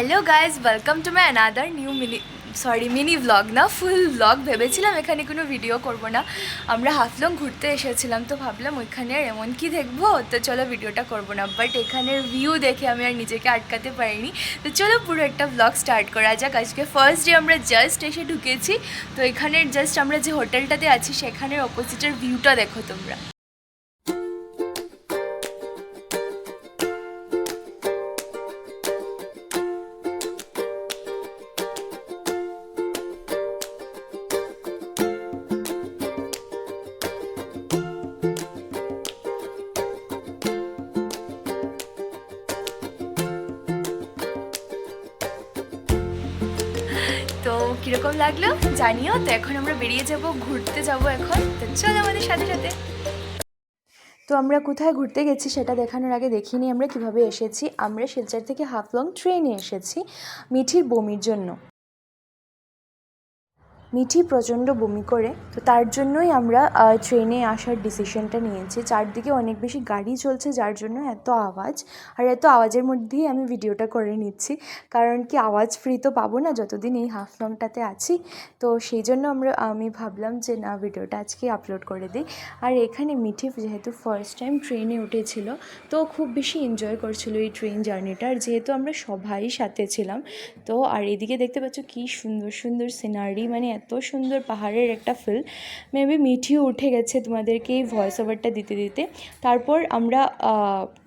Hello guys welcome to my another new mini sorry mini vlog না full blog ভেবেছিলাম এখানে কোনো video করব না। আমরা হাফলং ঘুরতে এসেছিলাম, তো ভাবলাম ওইখানে আর এমন কি দেখব? তো চলো ভিডিওটা করব না। বাট এখানের ভিউ দেখে আমি আর নিজেকে আটকাতে পারিনি। তো চলো পুরো একটা ব্লগ স্টার্ট করা যাক। আজকে ফার্স্ট ডে আমরা জাস্ট এসে ঢুকেছি। তো এখানের জাস্ট আমরা যে হোটেলটাতে আছি, সেখানের অপোজিটের ভিউটা দেখো তোমরা। কীরকম লাগল জানিও। তো এখন আমরা বেরিয়ে যাব, ঘুরতে যাব এখন। তো চলো আমাদের সাথে সাথে। তো আমরা কোথায় ঘুরতে গেছি সেটা দেখানোর আগে দেখিনি আমরা কীভাবে এসেছি। আমরা শিলচর থেকে হাফলং ট্রেনে এসেছি মিঠির বমির জন্য। মিঠি প্রচণ্ড বমি করে, তো তার জন্যই আমরা ট্রেনে আসার ডিসিশনটা নিয়েছি। চারদিকে অনেক বেশি গাড়ি চলছে, যার জন্য এত আওয়াজ। আর এত আওয়াজের মধ্যেই আমি ভিডিওটা করে নিচ্ছি। কারণ কি, আওয়াজ ফ্রি তো পাবো না যতদিন এই হাফলংটাতে আছি। তো সেই জন্য আমরা, আমি ভাবলাম যে, না, ভিডিওটা আজকে আপলোড করে দিই। আর এখানে মিঠি যেহেতু ফার্স্ট টাইম ট্রেনে উঠেছিল, তো খুব বেশি এনজয় করছিল এই ট্রেন জার্নিটা আর যেহেতু আমরা সবাই সাথে ছিলাম, তো আর এদিকে দেখতে পাচ্ছ কি সুন্দর সুন্দর সিনারি মানে এত সুন্দর পাহাড়ের একটা ফিল মেবি মিঠিও উঠে গেছে তোমাদেরকে এই ভয়েস ওভারটা দিতে দিতে। তারপর আমরা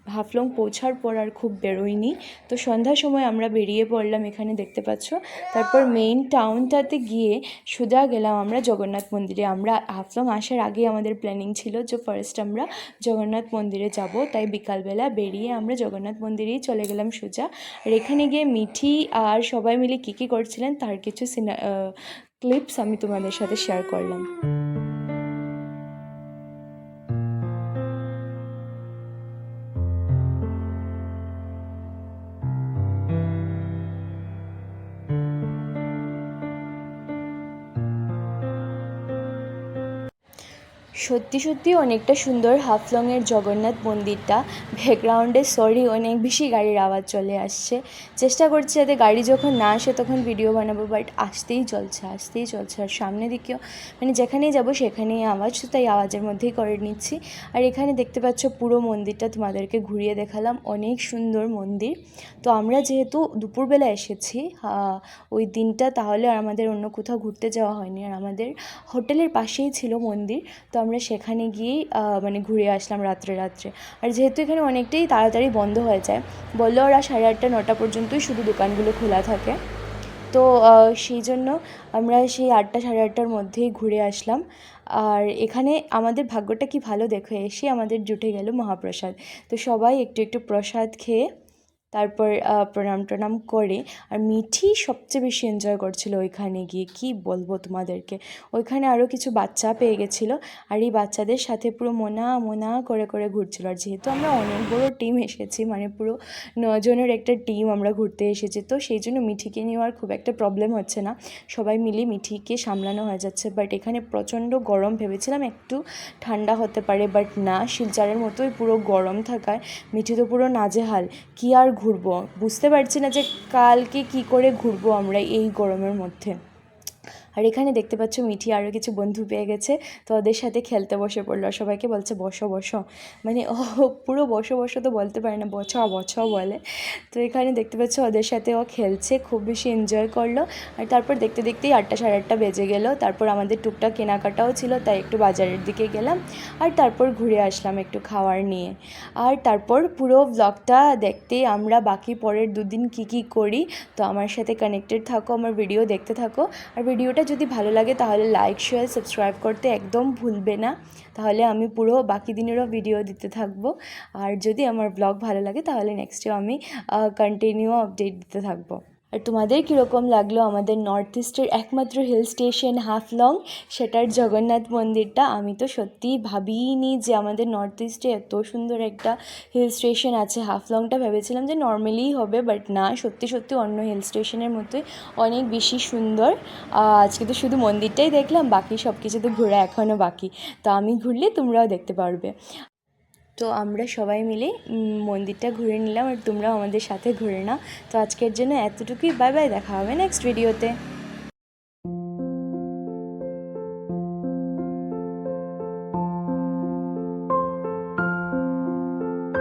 হাফলং পৌঁছার পর আর খুব বেরোয়নি তো সন্ধ্যার সময় আমরা বেরিয়ে পড়লাম এখানে দেখতে পাচ্ছ। তারপর মেইন টাউনটাতে গিয়ে সোজা গেলাম আমরা জগন্নাথ মন্দিরে। আমরা হাফলং আসার আগে আমাদের প্ল্যানিং ছিল যে ফার্স্ট আমরা জগন্নাথ মন্দিরে যাব। তাই বিকালবেলা বেরিয়ে আমরা জগন্নাথ মন্দিরেই চলে গেলাম সোজা। আর এখানে গিয়ে মিঠি আর সবাই মিলে কী কী করছিলেন তার কিছু সিনা ক্লিপস আমি তোমাদের সাথে শেয়ার করলাম। সত্যি সত্যি অনেকটা সুন্দর হাফলংয়ের জগন্নাথ মন্দিরটা। ব্যাকগ্রাউন্ডে সরি অনেক বেশি গাড়ির আওয়াজ চলে আসছে। চেষ্টা করছি যাতে গাড়ি যখন না আসে তখন ভিডিও বানাবো বাট আসতেই চলছে আসতেই চলছে। আর সামনে দিকেও মানে যেখানেই যাব সেখানেই আওয়াজ তাই আওয়াজের মধ্যেই করে নিচ্ছি। আর এখানে দেখতে পাচ্ছ পুরো মন্দিরটা, তোমাদেরকে ঘুরিয়ে দেখালাম। অনেক সুন্দর মন্দির। তো আমরা যেহেতু দুপুরবেলা এসেছি ওই দিনটা তাহলে আর আমাদের অন্য কোথাও ঘুরতে যাওয়া হয়নি। আর আমাদের হোটেলের পাশেই ছিল মন্দির, তো আমরা সেখানে গিয়েই মানে ঘুরে আসলাম রাত্রে রাত্রে। আর যেহেতু এখানে অনেকটাই তাড়াতাড়ি বন্ধ হয়ে যায়, বলল ওরা সাড়ে আটটা, নটা পর্যন্তই শুধু দোকানগুলো খোলা থাকে। তো সেই জন্য আমরা সেই আটটা, সাড়ে আটটার মধ্যেই ঘুরে আসলাম। আর এখানে আমাদের ভাগ্যটা কি ভালো দেখো এসে আমাদের জুটে গেল মহাপ্রসাদ। তো সবাই একটু একটু প্রসাদ খেয়ে তারপর প্রণাম টনাম করে। আর মিঠি সবচেয়ে বেশি এনজয় করছিল ওইখানে গিয়ে। কি বলব তোমাদেরকে? ওইখানে আরও কিছু বাচ্চা পেয়ে গেছিল। আর এই বাচ্চাদের সাথে পুরো মোনা মোনা করে করে ঘুরছিল। আর যেহেতু আমরা অনেক বড়ো টিম এসেছি মানে পুরো নজনের একটা টিম আমরা ঘুরতে এসেছি, তো সেই জন্য মিঠিকে নেওয়ার খুব একটা প্রবলেম হচ্ছে না। সবাই মিলে মিঠিকে সামলানো হয়ে যাচ্ছে। বাট এখানে প্রচণ্ড গরম ভেবেছিলাম একটু ঠান্ডা হতে পারে বাট না, শিলচারের মতোই পুরো গরম থাকায়। মিঠি তো পুরো নাজেহাল। কি আর ঘুরবো। বুঝতে পারছি না যে কালকে কি করে ঘুরবো আমরা এই গরমের মধ্যে। আর এখানে দেখতে পাচ্ছ মিঠি আরও কিছু বন্ধু পেয়ে গেছে। তো ওদের সাথে খেলতে বসে পড়ল সবাইকে বলছে, বসো বসো। মানে ও পুরো বসো বসো তো বলতে পারে না, বছাও বছ বলে। তো এখানে দেখতে পাচ্ছ ওদের সাথে ও খেলছে, খুব বেশি এনজয় করল। আর তারপর দেখতে, দেখতেই আটটা সাড়ে আটটা বেজে গেল। তারপর আমাদের টুকটাক কেনাকাটাও ছিল, তাই একটু বাজারের দিকে গেলাম। আর তারপর ঘুরে আসলাম একটু খাওয়ার নিয়ে। আর তারপর পুরো ব্লগটা দেখতে আমরা বাকি পরের দুদিন কি কি করি, তো আমার সাথে কানেক্টেড থাকো, আমার ভিডিও দেখতে থাকো। আর ভিডিওটা যদি ভালো লাগে, তাহলে লাইক শেয়ার সাবস্ক্রাইব করতে একদম ভুলবে না। তাহলে আমি পুরো বাকি দিনেরও ভিডিও দিতে থাকব। আর যদি আমার ব্লগ ভালো লাগে, তাহলে নেক্সটেও আমি কন্টিনিউ আপডেট দিতে থাকব। আর তোমাদের কীরকম লাগল আমাদের নর্থ ইস্টের একমাত্র হিল স্টেশন হাফলং সেটার জগন্নাথ মন্দিরটা আমি তো সত্যিই ভাবিনি যে আমাদের নর্থ ইস্টে এত সুন্দর একটা হিল স্টেশন আছে। হাফলংটা ভেবেছিলাম যে নর্মালিই হবে বাট না, সত্যি সত্যি অন্য হিল স্টেশনের মতোই অনেক বেশি সুন্দর। আজকে তো শুধু মন্দিরটাই দেখলাম, বাকি সব কিছু তো ঘোরা এখনও বাকি। তো আমি ঘুরলে তোমরাও দেখতে পারবে। তো আমরা সবাই মিলে মন্দিরটা ঘুরে নিলাম আর তোমরাও আমাদের সাথে ঘুরে নাও। তো আজকের জন্য এতটুকুই। বাই বাই, দেখা হবে নেক্সট ভিডিওতে